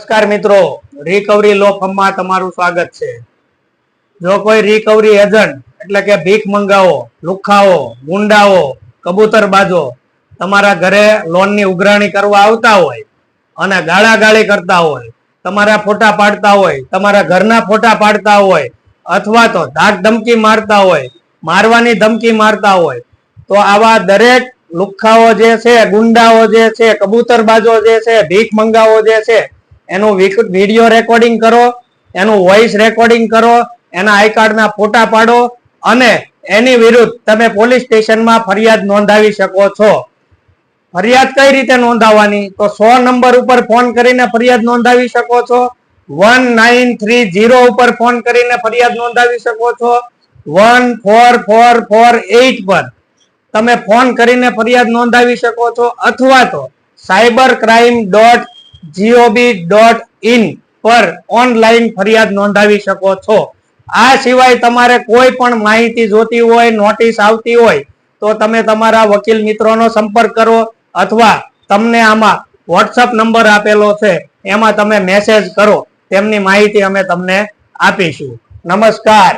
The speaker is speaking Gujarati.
નમસ્કાર મિત્રો. રિકવરી લો ફર્મમાં તમારું સ્વાગત છે. જો કોઈ રિકવરી એજન્ટ એટલે કે ભીખ મંગાવો લુખાઓ ગુંડાઓ કબૂતરબાજો, તમારા ઘરે લોનની ઉઘરાણી કરવા આવતા હોય અને ગાળાગાળી કરતા હોય, તમારા ફોટા પાડતા હોય, તમારા ઘરના ફોટા પાડતા હોય, અથવા તો ધાક ધમકી મારતા હોય, મારવાની ધમકી મારતા હોય, તો આવા દરેક લુખ્ખાઓ જે છે, ગુંડાઓ જે છે, કબૂતરબાજો જે છે, ભીખ મંગાવો જે છે એનું વીડિયો રેકોર્ડિંગ કરો, એનું વોઇસ રેકોર્ડિંગ કરો, એના આઈ કાર્ડના ફોટા પાડો અને એની વિરુદ્ધ તમે પોલીસ સ્ટેશનમાં ફરિયાદ નોંધાવી શકો છો. ફરિયાદ કઈ રીતે નોંધાવવાની? તો સો નંબર ઉપર ફોન કરીને ફરિયાદ નોંધાવી શકો છો. વન નાઇન થ્રી જીરો ઉપર ફોન કરીને ફરિયાદ નોંધાવી શકો છો. One four four four eight પર તમે ફોન કરીને ફરિયાદ નોંધાવી શકો છો. અથવા તો cyber crime dot જીઓબી dot in પર ઓનલાઈન ફરિયાદ નોંધાવી શકો છો. આ સિવાય તમારે કોઈ પણ માહિતી જોતી હોય નોટિસ આવતી હોય, તો તમે તમારા વકીલ મિત્રોનો સંપર્ક કરો અથવા તમને આમાં વોટ્સઅપ નંબર આપેલો છે, એમાં તમે મેસેજ કરો. તેમની માહિતી અમે તમને આપીશું. નમસ્કાર.